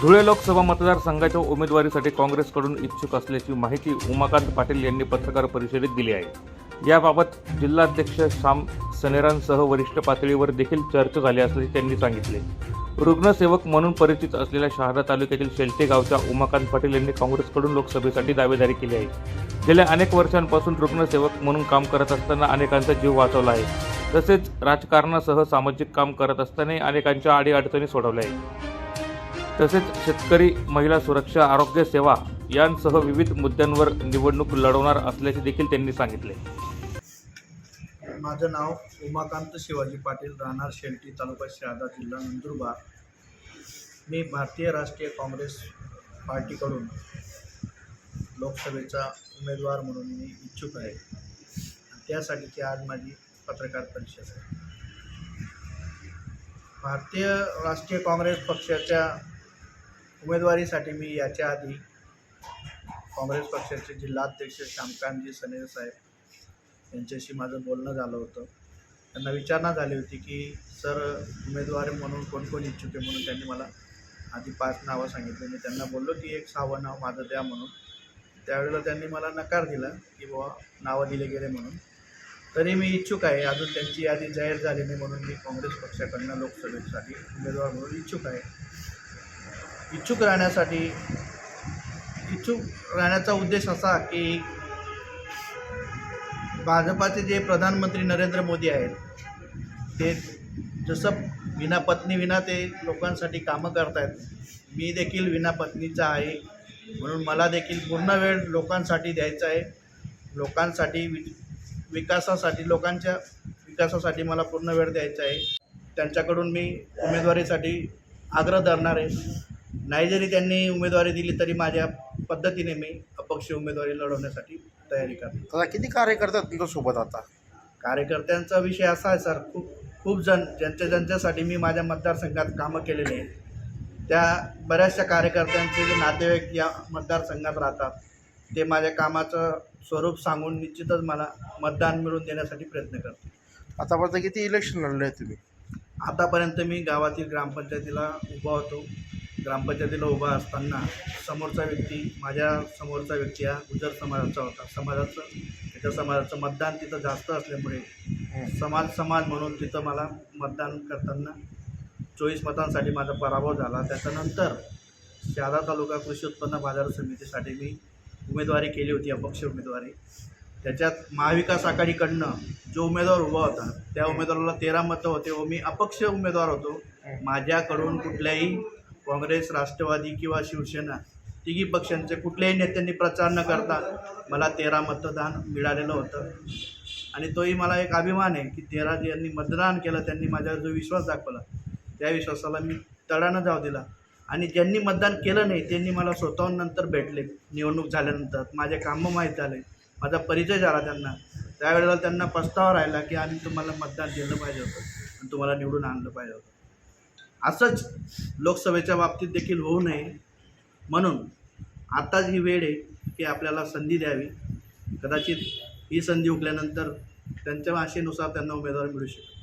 धुळे लोकसभा मतदारसंघाच्या उमेदवारीसाठी काँग्रेसकडून इच्छुक असल्याची माहिती उमाकांत पाटील यांनी पत्रकार परिषदेत दिली आहे. याबाबत जिल्हाध्यक्ष श्याम सनेरांसह वरिष्ठ पातळीवर देखील चर्चा झाली असल्याचे त्यांनी सांगितले. रुग्णसेवक म्हणून परिचित असलेल्या शहादा तालुक्यातील शेलते गावच्या उमाकांत पाटील यांनी काँग्रेसकडून लोकसभेसाठी दावेदारी केली आहे. गेल्या अनेक वर्षांपासून रुग्णसेवक म्हणून काम करत असताना अनेकांचा जीव वाचवला आहे. तसेच राजकारणासह सामाजिक काम करत असतानाही अनेकांच्या अडीअडचणी सोडवल्या आहेत. तसेच शेतकरी महिला सुरक्षा आरोग्य सेवा यांसह विविध मुद्द्यांवर निवडणूक लढवणार असल्याचे देखील त्यांनी सांगितले. माझं नाव उमाकांत शिवाजी पाटील राहणार शेलटी तालुका शहादा जिल्हा नंदुरबार. मी भारतीय राष्ट्रीय काँग्रेस पार्टीकडून लोकसभेचा उमेदवार म्हणून मी इच्छुक आहे. त्यासाठीची आज माझी पत्रकार परिषद आहे. भारतीय राष्ट्रीय काँग्रेस पक्षाच्या उमेदवारीसाठी मी याच्या आधी काँग्रेस पक्षाचे जिल्हाध्यक्ष श्यामकांतजी सनेर साहेब यांच्याशी माझं बोलणं झालं होतं. त्यांना विचारणा झाली होती की सर उमेदवार म्हणून कोण कोण इच्छुक आहे? म्हणून त्यांनी मला आधी पाच नावं सांगितले. मी त्यांना बोललो की एक सहावं नाव माझं द्या म्हणून. त्यावेळेला त्यांनी मला नकार दिला की बाबा नावं दिले गेले म्हणून. तरी मी इच्छुक आहे. अजून त्यांची यादी जाहीर झाली नाही म्हणून मी काँग्रेस पक्षाकडनं लोकसभेसाठी उमेदवार म्हणून इच्छुक आहे. इच्छुक राहण्यासाठी इच्छुक राहण्याचा उद्देश असा की भाजपाचे जे प्रधानमंत्री नरेंद्र मोदी आहेत ते जसं विना पत्नी विना ते लोकांसाठी कामं करतायत मी देखील विना पत्नीचा आहे. म्हणून मला देखील पूर्ण वेळ लोकांसाठी द्यायचा आहे. लोकांसाठी वि विकासासाठी लोकांच्या विकासासाठी मला पूर्ण वेळ द्यायचा आहे. त्यांच्याकडून मी उमेदवारीसाठी आग्रह धरणार आहे. नाही जरी त्यांनी उमेदवारी दिली तरी माझ्या पद्धतीने मी अपक्ष उमेदवारी लढवण्यासाठी तयारी करतो. दादा किती कार्यकर्ते आहेत तुमच्यासोबत आता? कार्यकर्त्यांचा विषय असा आहे सर. खूप खूप जण ज्यांच्या ज्यांच्यासाठी मी माझ्या मतदारसंघात कामं केलेली आहेत. त्या बऱ्याचशा कार्यकर्त्यांचे जे नातेवाईक या मतदारसंघात राहतात ते माझ्या कामाचं स्वरूप सांगून निश्चितच मला मतदान मिळवून देण्यासाठी प्रयत्न करतो आतापर्यंत किती इलेक्शन लढले आहे तुम्ही? आतापर्यंत मी गावातील ग्रामपंचायतीला उभा होतो. ग्रामपंचायतीला उभा असताना समोरचा व्यक्ती माझ्या समोरचा व्यक्ती हा गुजर समाजाचा होता. समाजाचं त्याच्या समाजाचं मतदान तिथं जास्त असल्यामुळे समाज समाज म्हणून तिथं मला मतदान करताना चोवीस मतांसाठी माझा पराभव झाला. त्याच्यानंतर शहादा तालुका कृषी उत्पन्न बाजार समितीसाठी मी उमेदवारी केली होती अपक्ष उमेदवारी. त्याच्यात महाविकास आघाडीकडनं जो उमेदवार उभा होता त्या उमेदवाराला तेरा मतं होते व मी अपक्ष उमेदवार होतो. माझ्याकडून कुठल्याही काँग्रेस राष्ट्रवादी किंवा शिवसेना तिघी पक्षांचे कुठल्याही नेत्यांनी प्रचार न करता मला तेरा मतदान मिळालेलं होतं. आणि तोही मला एक अभिमान आहे की तेरा ज्यांनी मतदान केलं त्यांनी माझ्यावर जो विश्वास दाखवला त्या विश्वासाला मी तडानं जाऊ दिला. आणि ज्यांनी मतदान केलं नाही त्यांनी मला स्वतःहून नंतर भेटले. निवडणूक झाल्यानंतर माझे कामं माहीत झाले माझा परिचय झाला त्यांना. त्यावेळेला त्यांना पस्तावा राहिला की आम्ही तुम्हाला मतदान दिलं पाहिजे होतं आणि तुम्हाला निवडून आणलं पाहिजे होतं. असंच लोकसभेच्या बाबतीत देखील होऊ नये. म्हणून आताच ही वेळ आहे की आपल्याला संधी द्यावी. कदाचित ही संधी उकल्यानंतर त्यांच्या आशेनुसार त्यांना उमेदवार मिळू शकेल